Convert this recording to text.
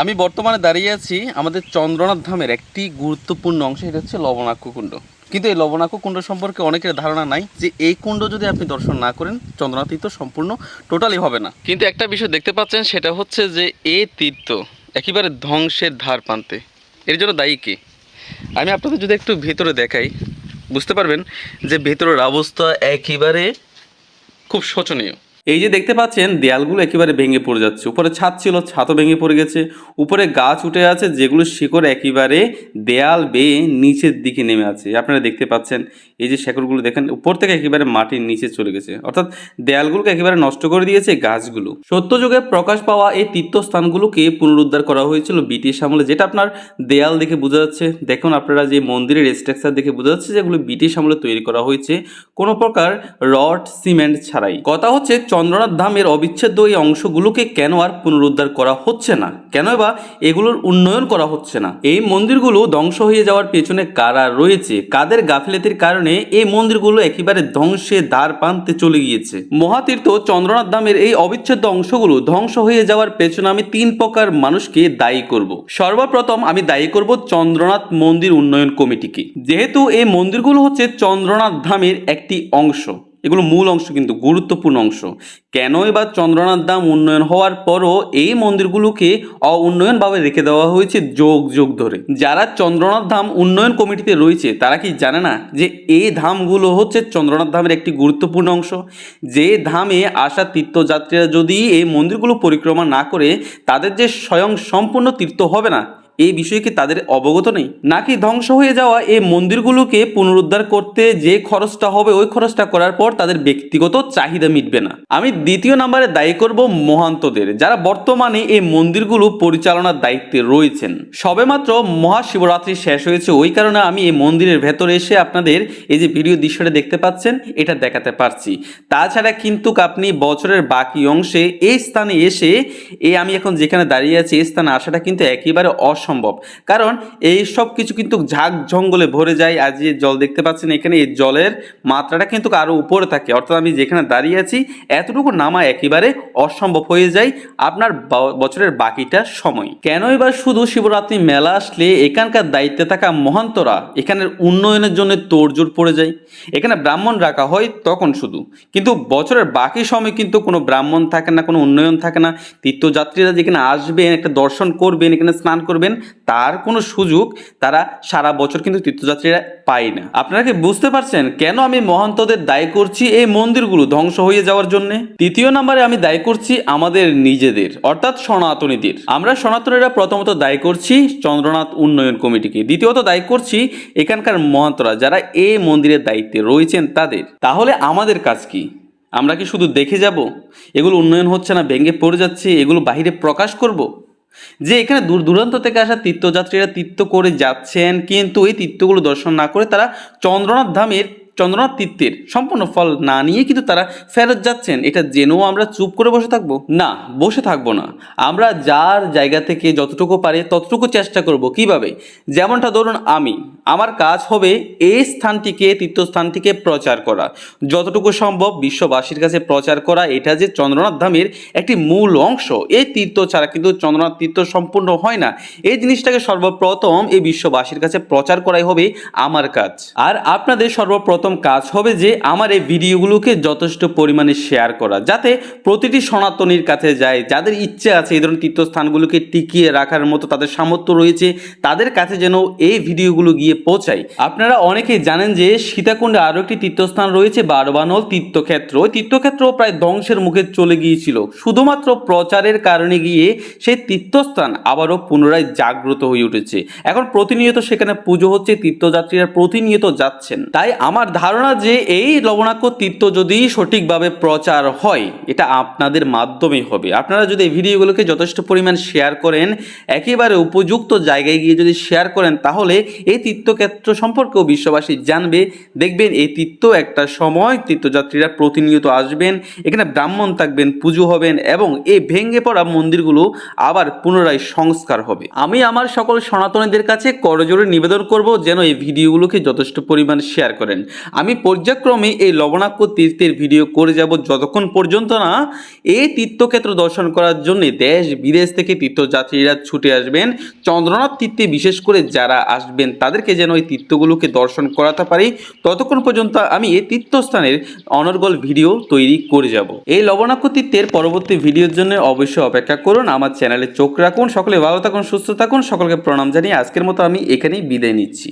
আমি বর্তমানে দাঁড়িয়ে আছি আমাদের চন্দ্রনাথ ধামের একটি গুরুত্বপূর্ণ অংশ এটা হচ্ছে লবণাক্ষ কুণ্ড। কিন্তু এই লবণাক্ষ কুণ্ড সম্পর্কে অনেকের ধারণা নাই যে এই কুণ্ড যদি আপনি দর্শন না করেন, চন্দ্রনাথ তীর্থ সম্পূর্ণ টোটালি হবে না। কিন্তু একটা বিষয় দেখতে পাচ্ছেন, সেটা হচ্ছে যে এই তীর্থ একেবারে ধ্বংসের ধার প্রান্তে। এর জন্য দায়ী কে? আমি আপনাদের যদি একটু ভেতরে দেখাই, বুঝতে পারবেন যে ভেতরের অবস্থা একেবারে খুব শোচনীয়। এই যে দেখতে পাচ্ছেন, দেয়ালগুলো একেবারে ভেঙে পড়ে যাচ্ছে। উপরে ছাদ ছিল, ছাদও ভেঙে পড়ে গেছে। উপরে গাছ উঠে আছে, যেগুলো শিকড় একেবারে দেয়াল বেয়ে নিচের দিকে নেমে আছে। আপনারা দেখতে পাচ্ছেন, এই যে শেকড়গুলো দেখেন, উপর থেকে একেবারে মাটির নিচে চলে গেছে। অর্থাৎ দেয়ালগুলোকে একেবারে নষ্ট করে দিয়েছে গাছগুলো। সত্যযুগে প্রকাশ পাওয়া এই তীর্থস্থানগুলোকে পুনরুদ্ধার করা হয়েছিল ব্রিটিশ আমলে, যেটা আপনার দেয়াল দেখে বোঝা যাচ্ছে। দেখুন আপনারা যে মন্দিরের স্ট্রাকচার দেখে বোঝা যাচ্ছে যেগুলো ব্রিটিশ আমলে তৈরি করা হয়েছে। কোনো প্রকার রড, সিমেন্ট ছাড়াই। কথা হচ্ছে চন্দ্রনাথ ধামের অবিচ্ছেদ্য এই অংশগুলোকে কেন আর পুনরুদ্ধার করা হচ্ছে না? কেন বা এগুলোর উন্নয়ন করা হচ্ছে না? এই মন্দিরগুলো ধ্বংস হয়ে যাওয়ার পেছনে কারা রয়েছে? কাদের গাফিলতির কারণে এই মন্দিরগুলো একেবারে ধ্বংসে দ্বার প্রান্তে চলে গিয়েছে? মহাতীর্থ চন্দ্রনাথ ধামের এই অবিচ্ছেদ্য অংশগুলো ধ্বংস হয়ে যাওয়ার পেছনে আমি তিন প্রকার মানুষকে দায়ী করব। সর্বপ্রথম আমি দায়ী করব চন্দ্রনাথ মন্দির উন্নয়ন কমিটিকে। যেহেতু এই মন্দিরগুলো হচ্ছে চন্দ্রনাথ ধামের একটি অংশ এগুলো মূল অংশ, কিন্তু গুরুত্বপূর্ণ অংশ। কেনই বা চন্দ্রনাথ ধাম উন্নয়ন হওয়ার পরও এই মন্দিরগুলোকে অউন্নয়নভাবে রেখে দেওয়া হয়েছে যোগ যোগ ধরে? যারা চন্দ্রনাথ ধাম উন্নয়ন কমিটিতে রয়েছে, তারা কি জানে না যে এই ধামগুলো হচ্ছে চন্দ্রনাথ ধামের একটি গুরুত্বপূর্ণ অংশ? যে ধামে আসা তীর্থযাত্রীরা যদি এই মন্দিরগুলো পরিক্রমা না করে, তাদের যে স্বয়ং সম্পূর্ণ তীর্থ হবে না? এই বিষয়ে কি তাদের অবগত নেই? নাকি ধ্বংস হয়ে যাওয়া এই মন্দিরগুলোকে পুনরুদ্ধার করতে যে খরচটা হবে, ওই খরচটা করার পর তাদের ব্যক্তিগত চাহিদা মিটবে না। আমি দ্বিতীয় নম্বরে দায়ী করব মহান্তদের, যারা বর্তমানে এই মন্দিরগুলো পরিচালনার দায়িত্বে রয়েছেন। সবেমাত্র মহাশিবরাত্রি শেষ হয়েছে, ওই কারণে আমি এই মন্দিরের ভেতরে এসে আপনাদের এই যে ভিডিও দৃশ্যটা দেখতে পাচ্ছেন, এটা দেখাতে পারছি। তাছাড়া কিন্তু আপনি বছরের বাকি অংশে এই স্থানে এসে, এই আমি এখন যেখানে দাঁড়িয়ে আছি, এই স্থানে আসাটা কিন্তু একেবারে অসম্ভব। কারণ এই সব কিছু কিন্তু ঝাঁক জঙ্গলে ভরে যায় আজ যে জল দেখতে পাচ্ছেন এখানে, এই জলের মাত্রাটা কিন্তু আরও উপরে থাকে। অর্থাৎ আমি যেখানে দাঁড়িয়ে আছি, এতটুকু নামা একেবারে অসম্ভব হয়ে যায় আপনার বছরের বাকিটা সময়। কেন এবার শুধু শিবরাত্রি মেলা আসলে এখানকার দায়িত্বে থাকা মহান্তরা এখানের উন্নয়নের জন্য তোড়জোড় পড়ে যায়? এখানে ব্রাহ্মণ রাখা হয় তখন শুধু। কিন্তু বছরের বাকি সময় কিন্তু কোনো ব্রাহ্মণ থাকে না, কোনো উন্নয়ন থাকে না। তীর্থযাত্রীরা যেখানে আসবেন, একটা দর্শন করবেন, এখানে স্নান করবেন তার কোনো সুযোগ তারা সারা বছর কিন্তু তীর্থযাত্রীরা পায় না। আপনারা কি বুঝতে পারছেন কেন আমি মহান্তদের দায়ী করছি এই মন্দিরগুলো ধ্বংস হয়ে যাওয়ার জন্য? তৃতীয় নম্বরে আমি দায়ী করছি আমাদের নিজেদের, অর্থাৎ সনাতনীদের। আমরা সনাতনীরা প্রথমত দায়ী করছি চন্দ্রনাথ উন্নয়ন কমিটিকে। দ্বিতীয়ত দায়ী করছি এখানকার মহান্তরা যারা এই মন্দিরের দায়িত্বে রয়েছেন তাদের। তাহলে আমাদের কাজ কি? আমরা কি শুধু দেখে যাব? এগুলো উন্নয়ন হচ্ছে না, ভেঙে পড়ে যাচ্ছে, এগুলো বাইরে প্রকাশ করব? যে এখানে দূর দূরান্ত থেকে আসা তীর্থযাত্রীরা তীর্থ করে যাচ্ছেন, কিন্তু এই তীর্থগুলো দর্শন না করে তারা চন্দ্রনাথ ধামের চন্দ্রনাথ তীর্থের সম্পূর্ণ ফল না নিয়ে কিন্তু তারা ফেরত যাচ্ছেন। এটা জেনেও আমরা চুপ করে বসে থাকব? না, বসে থাকব না। আমরা যার জায়গা থেকে যতটুকু পারে ততটুকু চেষ্টা করব। কীভাবে? যেমনটা ধরুন আমি, আমার কাজ হবে এই স্থানটিকে, তীর্থস্থানটিকে প্রচার করা। যতটুকু সম্ভব বিশ্ববাসীর কাছে প্রচার করা, এটা যে চন্দ্রনাথ ধামের একটি মূল অংশ। এই তীর্থ ছাড়া কিন্তু চন্দ্রনাথ তীর্থ সম্পূর্ণ হয় না। এই জিনিসটাকে সর্বপ্রথম এই বিশ্ববাসীর কাছে প্রচার করাই হবে আমার কাজ। আর আপনাদের সর্বপ্রথম কাজ হবে যে আমার এই ভিডিওগুলোকে যথেষ্ট পরিমাণে শেয়ার করা, যাতে প্রতিটি সনাতনীর কাছে যায়, যাদের ইচ্ছে আছে এই ধরনের তীর্থস্থানগুলোকে টিকিয়ে রাখার মতো তাদের সামর্থ্য রয়েছে, তাদের কাছে যেন এই ভিডিওগুলো গিয়ে পৌঁছায়। আপনারা অনেকেই জানেন যে সীতাকুণ্ডে আরও একটি তীর্থস্থান রয়েছে, বারবানল তীর্থক্ষেত্র। ওই তীর্থক্ষেত্র প্রায় ধ্বংসের মুখে চলে গিয়েছিল। শুধুমাত্র প্রচারের কারণে গিয়ে সেই তীর্থস্থান আবারও পুনরায় জাগ্রত হয়ে উঠেছে। এখন প্রতিনিয়ত সেখানে পুজো হচ্ছে, তীর্থযাত্রীরা প্রতিনিয়ত যাচ্ছেন। তাই আমার ধারণা যে এই লবণাক্ষ তীর্থ যদি সঠিকভাবে প্রচার হয়, এটা আপনাদের মাধ্যমে হবে। আপনারা যদি এই ভিডিওগুলোকে যথেষ্ট পরিমাণ শেয়ার করেন, একেবারে উপযুক্ত জায়গায় গিয়ে যদি শেয়ার করেন, তাহলে এই তীর্থক্ষেত্র সম্পর্কেও বিশ্ববাসী জানবে। দেখবেন এই তীর্থ একটা সময় তীর্থযাত্রীরা প্রতিনিয়ত আসবেন, এখানে ব্রাহ্মণ থাকবেন, পুজো হবেন এবং এই ভেঙে পড়া মন্দিরগুলো আবার পুনরায় সংস্কার হবে। আমি আমার সকল সনাতনীদের কাছে করজোরে নিবেদন করব যেন এই ভিডিওগুলোকে যথেষ্ট পরিমাণ শেয়ার করেন। আমি পর্যায়ক্রমে এই লবণাক্ষ তীর্থের ভিডিও করে যাব যতক্ষণ পর্যন্ত না এই তীর্থক্ষেত্র দর্শন করার জন্য দেশ বিদেশ থেকে তীর্থযাত্রীরা ছুটে আসবেন। চন্দ্রনাথ তীর্থে বিশেষ করে যারা আসবেন, তাদেরকে যেন এই তীর্থগুলোকে দর্শন করাতে পারি। ততক্ষণ পর্যন্ত আমি এই তীর্থস্থানের অনর্গল ভিডিও তৈরি করে যাব। এই লবণাক্ষ তীর্থের পরবর্তী ভিডিওর জন্য অবশ্যই অপেক্ষা করুন, আমার চ্যানেলে চোখ রাখুন, সকলে ভালো থাকুন, সুস্থ থাকুন, সকলকে প্রণাম জানিয়ে আজকের মতো আমি এখানেই বিদায় নিচ্ছি।